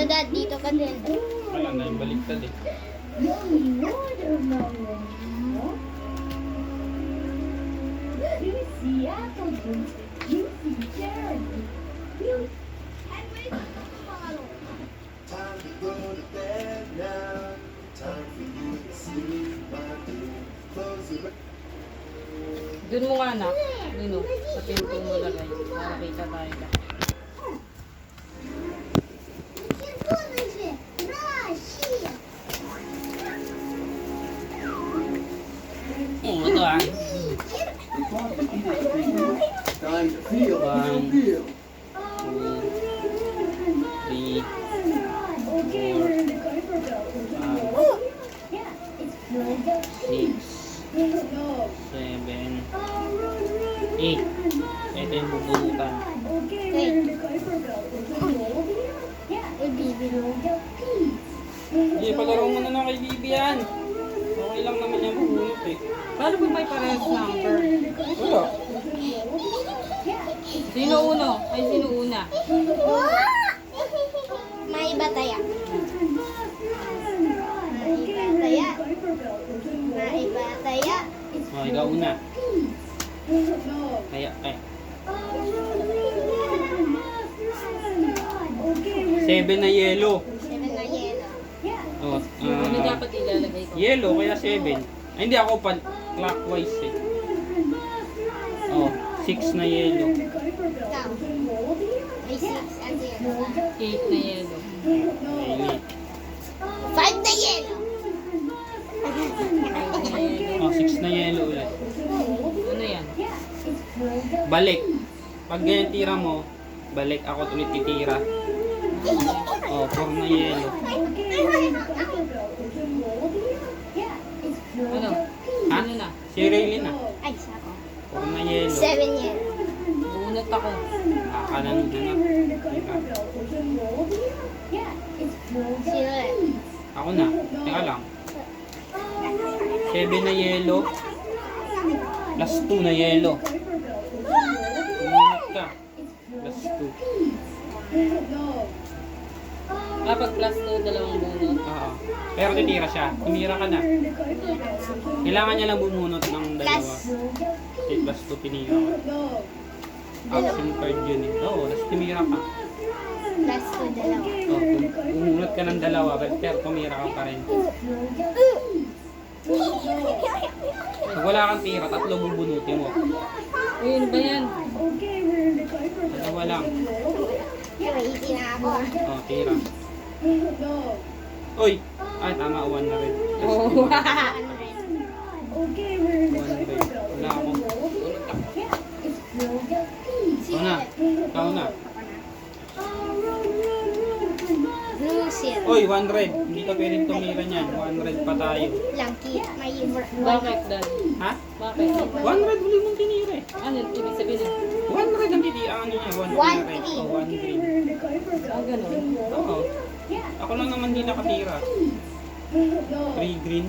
Ano dad, dito ka din. Wala na yung baliktad eh. Time to go to bed now. Time for you to sleep, my dear. Close your Doon mo nga anak. Doon o. Sa pinto mo lagay. Para kita tayo ah. Time to feel, One. Una? May iba taya. May iba taya. May iba taya. Oh, ikaw una. Kaya, eh. Seven na yellow. Seven na yelo. Oh, Ano ah, dapat ilalagay ko? yellow, kaya seven. Ay, hindi ako pa clockwise eh. Oh, six na yellow. Ikaw. Eight na yellow. Five na yellow. Oh, six na yellow ulit. Ano yan? Balik. Pag ganyan tira mo, balik ako ulit titira. Oh, four na yellow. Ano? Ano na? Si Raylin na. Ay, sako. Four na yellow. Seven yelo. Bunot ako. Na na. Tira. Sino ulit? Ako na. Teka lang. Seven na yellow. Plus two na yellow. Umunot ka. Plus two. Kapag plus 2, dalawang bunot. Oo. Pero titira siya. Tumira ka na. Kailangan niya lang bumunot ng dalawa. Plus. Okay, plus two tinira ka. Action card yun eh. Oo, tapos tumira ka. Plus two, dalawa. Oo, bum- bumunot ka ng dalawa, pero pero tumira ka pa rin. Pag wala kang tira, tatlo bubunutin mo. Uy, ano ba yan? Dalawa lang. Crazy na ako. ah. Oo, tira. Uy! Ay, tama, one na rin. Oh. two. Ano rin? One rin. Wala ako. Bunot ka. Sino Ikaw na. ulit? Ikaw na. Uy, one red. Hindi ka pwedeng tumira niyan. One red pa tayo. Langki. May Bakit, Dad? Ha? Bakit? One red huli mong tinira eh. Ano, ibig sabihin na? One red ang titira ano niya. One, One red. green. Oh, one green. Ah, ganun. Oo. Ako lang naman di nakatira. Three green.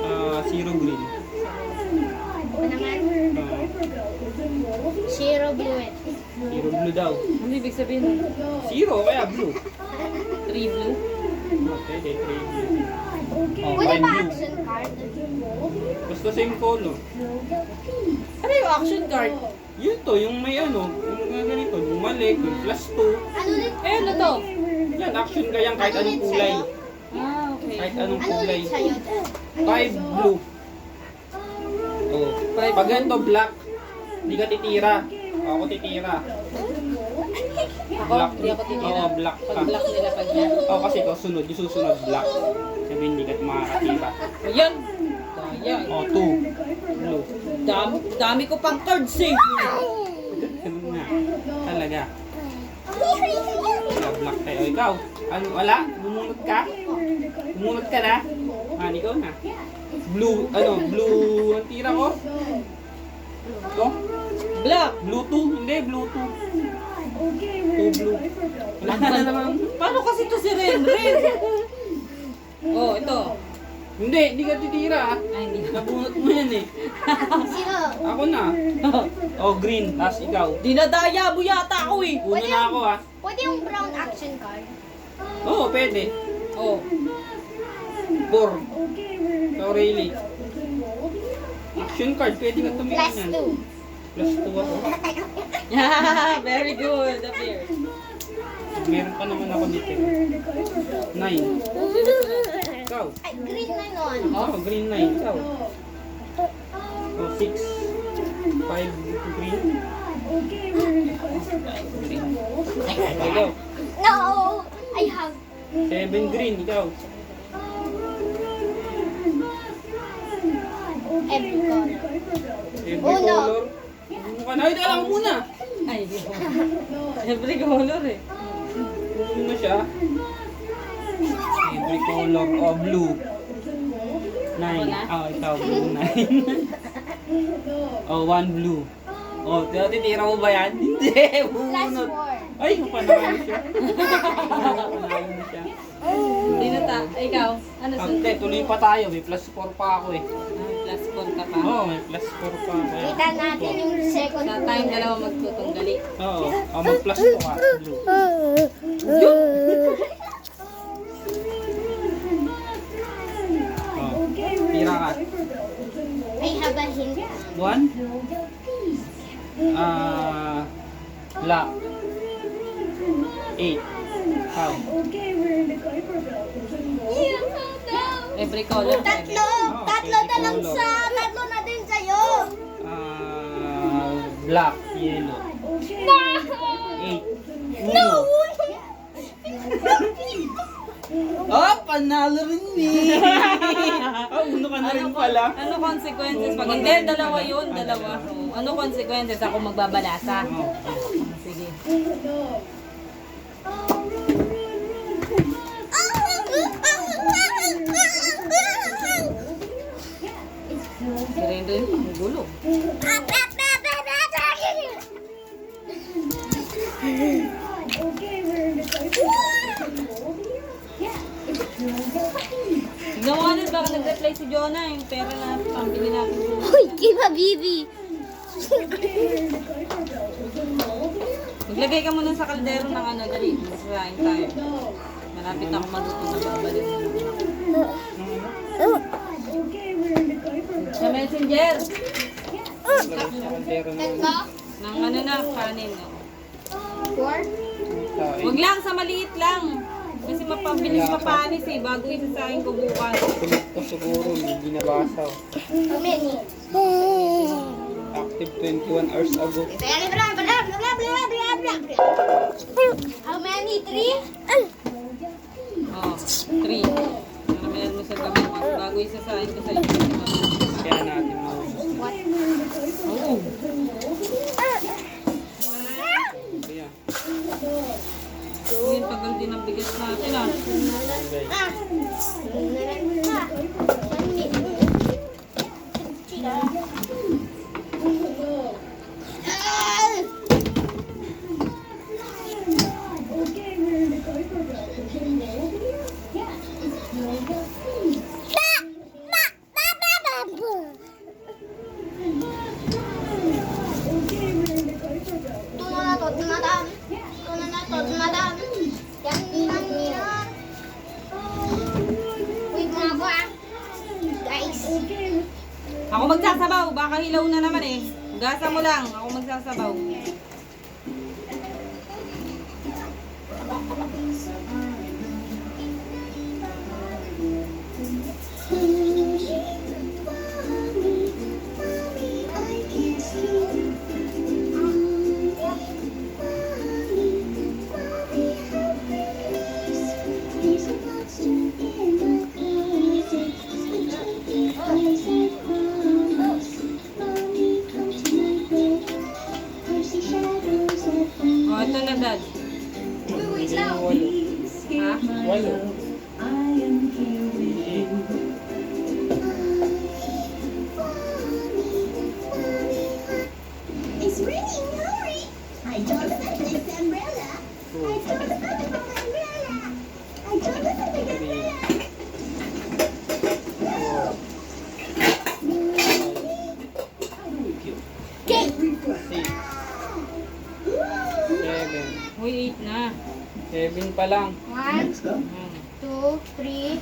Ah, zero green. Ano naman? Zero blue eh. zero blue daw. Ano ibig sabihin nun? Zero, kaya blue. Three blue? Oh, pwede, three blue. Oh, Wala five ba blue. action card? Basta same color. Ano yung action card? Yun to, yung may ano, yung ganito, bumalik, yung plus two. Ano ulit? Eh, ano to? Yan, action ka yan kahit anong kulay. Ah, okay. Kahit anong Ano kulay. ulit sa'yo? Five blue. Oh, Five pag ganito black, hindi ka titira. Ako titira. Ako, hindi ako titira. Oo, black ka. Pag black nila pag yan. Oo, kasi ikaw sunod. Yung susunod black. Sabi hindi ka makakatira. Ayan! Daya. Oh, two. Blue. Dami, dami ko pang cards eh. Ganun nga. Talaga. Wala, black tayo. Ikaw, ano, wala? Bumunot ka? Bumunot ka na? Ah, ikaw na. Blue, ano, blue, ang tira ko? Ito? Black! Blue 2? Hindi, blue 2. Two blue. Wala na naman. Paano kasi to si Ren? Ren! Oh, ito. Hindi, hindi ka titira ah. Ay, hindi na. Nabunot mo yan eh. Sino? Ako na. Oh, green. Tapos ikaw. Dinadaya mo yata ako eh. Una na ako ah. Pwede yung brown action card. Oo, pwede. Oh. Four. So, really. Action card, pwede ka tumingin Plus yan. 2. Plus 2 ako. Yeah, very good. Appear. Meron pa naman ako dito. Nine. Ikaw. Ay, green na nun. Oh, green nine. Ikaw. Oh, six. Five green. Green. Ikaw. No! I have. Seven green. Ikaw. Every color. Every color. Ano ka na? Ay, dala ko muna. Ay, every color eh. Ano siya? Every color. Oh, blue. Nine. Na? Oh, ikaw. Blue nine. oh, one blue. Oh, titira mo ba yan? Hindi. Bumunot. 4. Ay, panalo siya. Panalo na siya. Hindi na ta. Ay, ikaw. Ano sa? Ante, tuloy pa tayo. May plus 4 pa ako eh. Ah, plus 4 ka pa. Oo, oh, may plus 4 pa. Kita natin yung second Sa time dalawa magtutunggali. Oo. Oh, mag plus 2 ka. Blue. Oh, tira ka. I have a hint. One. Ah, black. Eight. How? Every color. Tatlo! Oh, Tatlo na lang sa... Tatlo na din sa'yo! Ah, black, yellow. Eight. No! Oh, panalo rin ni. oh, uno ka na rin pala. Ano consequences? Pag hindi, dalawa yun. Dalawa. Oh, Ano consequences? Ako magbabalasa. Oh. Sige. Jonah. Yung pera na pambili natin. Uy, Kiba Bibi! Maglagay ka muna sa kaldero ng ano, dali. Masirain tayo. Malapit ako maluto na babalik. Sa messenger. Pero na. Tatlo? Ng ano na, kanin. No? Four? Huwag lang, sa maliit lang. Mapabilis mapanis eh, bago isasahin ko bukas. Tulog ko siguro, hindi nabasa. Active 21 hours ago. How many? Three? Oh, three. Maramihan mo sa gabi bago isasahin ko sa iyo. Kaya natin maubos Ako magsasabaw, baka hilaw na naman eh. Gasa mo lang, ako magsasabaw. Kevin pa lang. One, Hmm. two, three.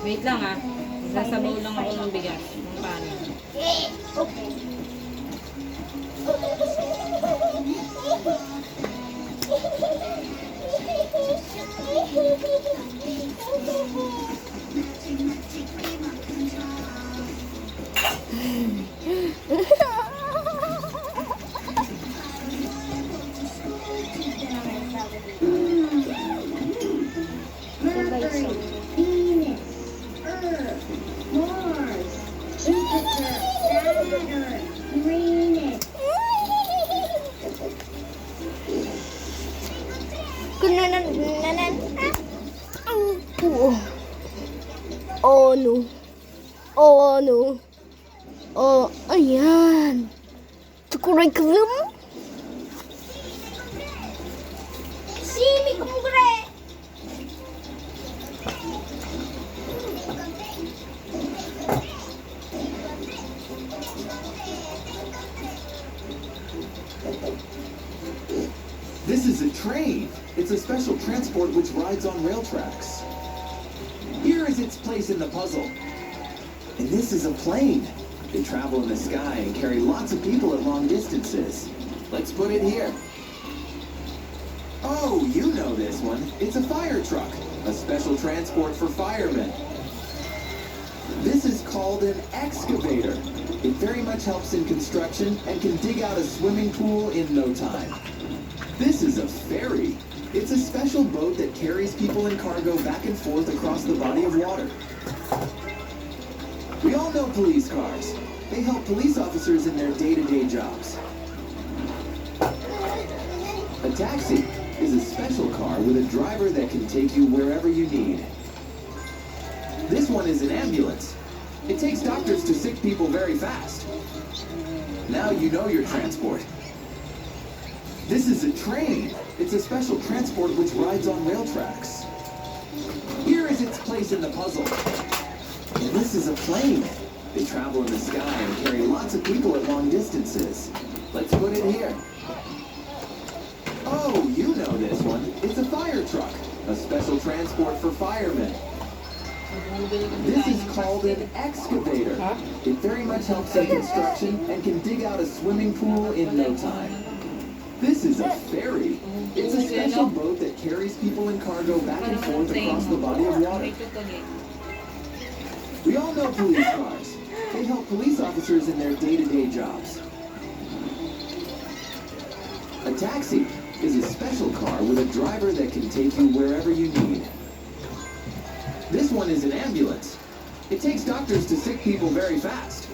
Wait lang ah. Sasabaw lang ako ng bigas. Ng kanin. Okay. Is a train. It's a special transport which rides on rail tracks. Here is its place in the puzzle. And this is a plane. They travel in the sky and carry lots of people at long distances. Let's put it here. Oh, you know this one. It's a fire truck, a special transport for firemen. This is called an excavator. It very much helps in construction and can dig out a swimming pool in no time. This is a ferry. It's a special boat that carries people and cargo back and forth across the body of water. We all know police cars. They help police officers in their day-to-day jobs. A taxi is a special car with a driver that can take you wherever you need. This one is an ambulance. It takes doctors to sick people very fast. Now you know your transport. This is a train. It's a special transport which rides on rail tracks. Here is its place in the puzzle. And this is a plane. They travel in the sky and carry lots of people at long distances. Let's put it here. Oh, you know this one. It's a fire truck, a special transport for firemen. This is called an excavator. It very much helps in construction and can dig out a swimming pool in no time. This is a ferry. It's a special boat that carries people and cargo back and forth across the body of water. We all know police cars. They help police officers in their day-to-day jobs. A taxi is a special car with a driver that can take you wherever you need. This one is an ambulance. It takes doctors to sick people very fast.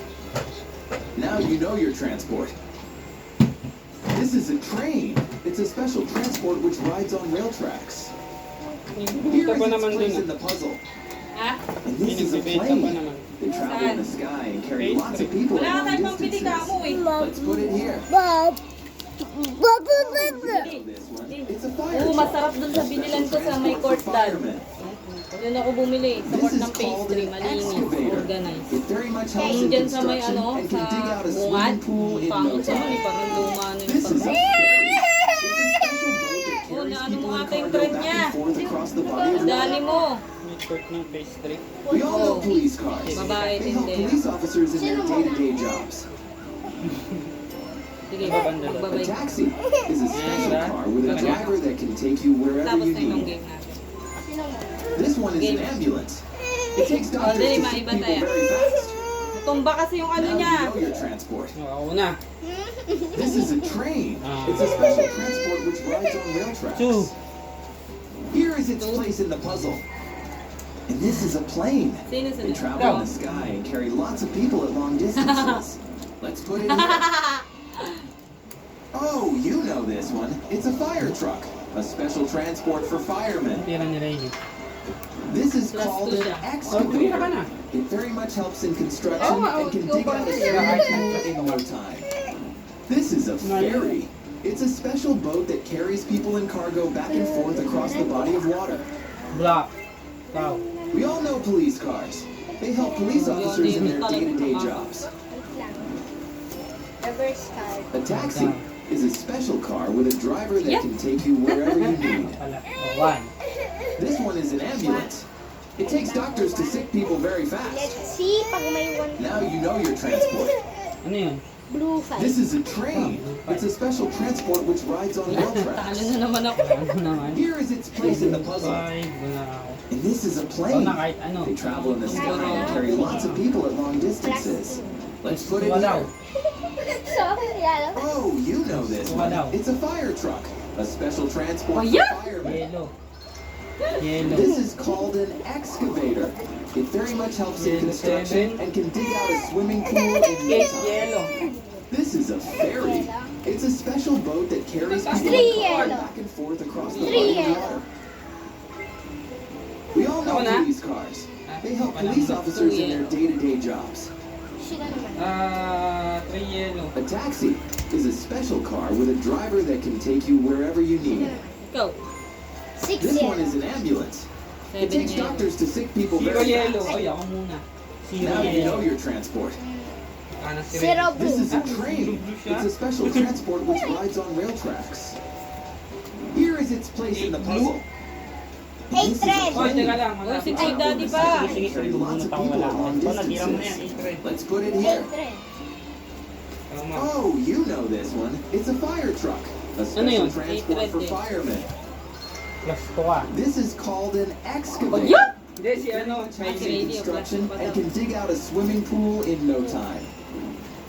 Now you know your transport. This is a train. It's a special transport which rides on rail tracks. Here Pinipita its place in the puzzle. Ah. And this is a plane. naman. They travel in the sky and carry lots of people at long tayong pampili ka mo distances. Let's put it here. Bob. Bob. This one. It's a fire Oo, truck. masarap dun sa binilan ko sa may court dad. Doon ako bumili. Sa court ng pastry. Malinis. Organized. Yung dyan sa may ano, sa bungad. Pangit eh. time. Parang luma na yung This is a pag- ferry. It's a special boat that Oh, naano people mo ata yung thread niya. Dali mo. May court ng pastry. We all know police cars. Babae din din. police officers in their day-to-day jobs. Sige, daw. A magbabay. taxi is a special Yeah. car with a driver that can take you wherever Tapos you na yung game natin. This one is an ambulance. It takes doctors Oh, to sick maiba people very fast. Tumba kasi yung ano Now niya. you know your transport. Oh, na. This is a train. Ah. It's a special transport which rides on rail tracks. Two. Here is its place in the puzzle. And this is a plane. Sino They travel in the sky and carry lots of people at long distances. Let's put it here. Oh, you know this one. It's a fire truck, a special transport for firemen. Tira ni Riley. This is called an siya. Oh, tumira ka excavator. It very much helps in construction Oh, and can dig ba? out a Tira swimming ka. in no time. This is a ferry. It's a special boat that carries people and cargo back and forth across the body of water. Black. Cow. We all know police cars. They help police officers in their day-to-day jobs. A taxi is a special car with a driver that Yeah. can take you wherever you need. Pala. Oh, one. This one is an ambulance. It takes doctors to sick people very fast. Let's see pag may one Now you know your transport. Ano yun? blue five. This is a train. It's a special transport which rides on rail Talo tracks. na naman ako. Ano naman? Here is its place in the puzzle. Five. Wala ako. And this is a Ikaw plane. na kahit ano. They travel in the sky and carry lots of people at long distances. Let's put it Wala. here. Oh, you know this one. It's a fire truck. A special transport Oh, for firemen. Yellow. Yellow. This is called an excavator. It very much helps in construction and can dig out a swimming pool in no time. yellow. This is a ferry. It's a special boat that carries people Three in a car yellow. back and forth across the Three body of water. We all know Ako na? police cars. They help police officers in their day-to-day jobs. Sila naman. Three yellow. A taxi is a special car with a driver that can take you wherever you need. Ikaw. Six This one is an ambulance. It takes doctors to sick people Zero very yellow. fast. Ay, ako muna. Zero Now you know yellow. your transport. Ana si Zero Red. This blue. is a train. It's a special transport which rides on rail tracks. Here is its place in the puzzle. Eight This is a red. Oy, teka plane. lang. Oy, si Ay, travel daddy the pa. Sige, and sige, carry of Bumunot ako people wala. at long Ito, natira mo na yan. distances. Eight red. Let's put it here. Eight red. Tama. Oh, you know this one. It's a fire truck. A Ano special yun? transport for Eight red. firemen. Plus two ah. This is called an excavator. yeah? Hindi, si ano. Chinese. construction and can dig out a swimming pool in no time.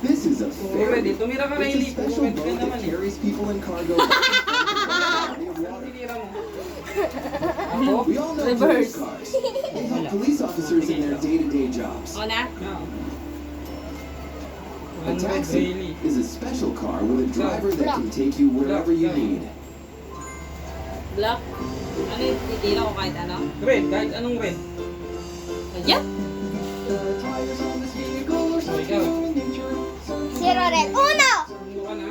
This is a Already, ferry. tumira ka na It's a special Bumalik boat that carries people and cargo back and forth across the body of Ang water. tinira mo. Ako? We all know Reverse. police cars. They help police officers in their day-to-day jobs. O na? No. A taxi is a special car with a driver that can take you wherever you need. Black. Ano yung titira ko kahit ano? Red, kahit anong red. Ayan. Zero red. Uno! Na?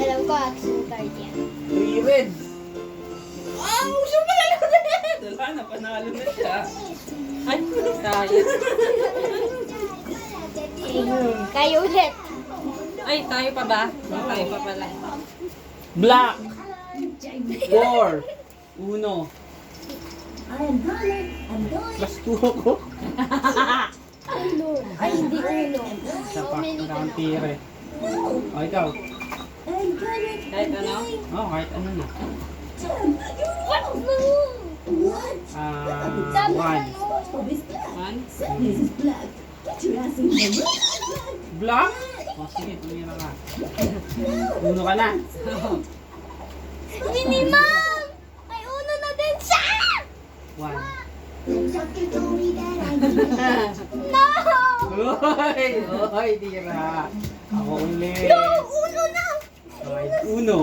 Alam ko, action card yan. Three red. Wow! Siya pala yung red! Wala na, panalo na siya. Ay, tayo. Kayo ulit. Ay, tayo pa ba? Tayo pa pala. Black. Four. Uno. I'm going, I'm going, Plus two ako. Ay, hindi uno. Isa pa. kang na. tire. O, ikaw. I'm going, Kahit ano? Oh, kahit ano na. What? What? Ah, one. Oh. One. This is black. Get your ass in here. Black? O, sige, tumira ka. Uno ka na. Minimum! May uno na din siya! One. No! Hoy! Hoy, tira. Ako ulit. No! Uno na! Okay, uno.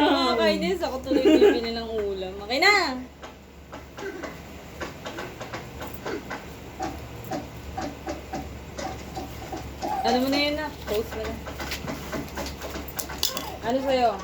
Nakakainis. Ako tuloy bibili ng ulam. Okay na. Ano mo na yun na? Post mo na. Ano sa'yo?